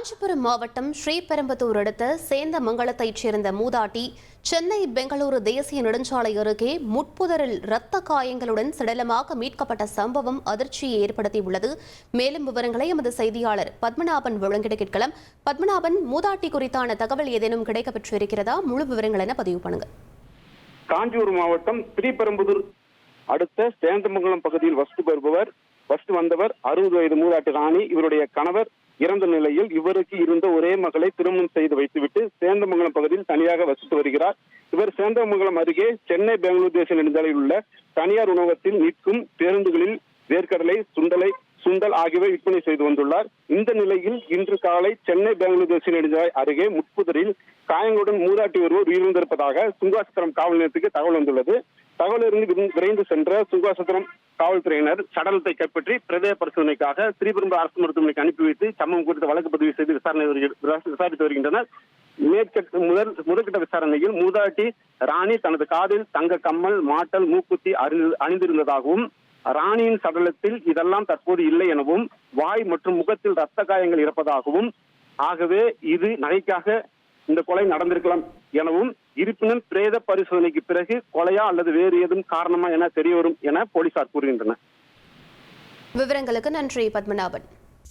காஞ்சிபுரம் மாவட்டம் ஸ்ரீபெரும்புத்தூர் அடுத்த சேந்தமங்கலத்தைச் சேர்ந்த மூதாட்டி சென்னை பெங்களூரு தேசிய நெடுஞ்சாலை அருகே முட்புதரில் இரத்த காயங்களுடன் சடலமாக மீட்கப்பட்ட சம்பவம் அதிர்ச்சியை ஏற்படுத்தியுள்ளது. மேலும் விவரங்களை எமது செய்தியாளர் பத்மநாபன் வழங்கிட கேட்கலாம். பத்மநாபன் மூதாட்டி குறித்தான தகவல் ஏதேனும் கிடைக்கப்பெற்றிருக்கிறதா? முழு விவரங்கள் என பதிவு பண்ணுங்க. காஞ்சிபுரம் மாவட்டம் ஸ்ரீபெரும்புதூர் அடுத்த சேந்தமங்கலம் பகுதியில் வசித்து வருபவர் வசித்து வந்தவர் அறுபது வயது மூதாட்டி ராணி. இவருடைய கணவர் இறந்த நிலையில் இவருக்கு இருந்த ஒரே மகளை திருமணம் செய்து வைத்துவிட்டு சேந்தமங்கலம் பகுதியில் தனியாக வசித்து வருகிறார். இவர் சேந்தமங்கலம் அருகே சென்னை பெங்களூர் தேசிய நெடுஞ்சாலையில் உள்ள தனியார் உணவகத்தில் நிற்கும் பேருந்துகளில் வேர்க்கடலை சுண்டலை சுண்டல் ஆகியவை விற்பனை செய்து வந்துள்ளார். இந்த நிலையில் இன்று காலை சென்னை பெங்களூர் தேசிய நெடுஞ்சாலை அருகே முட்புதரில் காயங்களுடன் மூதாட்டி ஒருவர் உயிரிழந்திருப்பதாக சுங்காசத்திரம் காவல் நிலையத்துக்கு தகவல் வந்துள்ளது. தகவலிருந்து விரைந்து- சென்ற சுங்காசத்திரம் காவல்துறையினர் சடலத்தை கைப்பற்றி பிரதேச பரிசோதனைக்காக ஸ்ரீபெரும்பு அரசு மருத்துவமனைக்கு அனுப்பி வைத்து சம்பவம் குறித்து வழக்கு பதிவு செய்து விசாரணை விசாரித்து வருகின்றனர். மேற்கட்ட முதல் முதற்கட்ட விசாரணையில் மூதாட்டி ராணி தனது காதில் தங்க கம்மல் மாட்டல் மூக்குத்தி அறிந்து- அணிந்திருந்ததாகவும் ராணியின் சடலத்தில் இதெல்லாம் தற்போது இல்லை எனவும் வாய் மற்றும் முகத்தில் ரத்த காயங்கள் இருப்பதாகவும் ஆகவே இது நகைக்காக இந்த கொலை நடந்திருக்கலாம் எனவும் இருப்பினும் பிரேத பரிசோதனைக்கு பிறகு கொலையா அல்லது வேறு ஏதும் காரணமா என தெரிய வரும் என போலீசார் கூறுகின்றனர். விவரங்களுக்கு நன்றி பத்மநாபன்.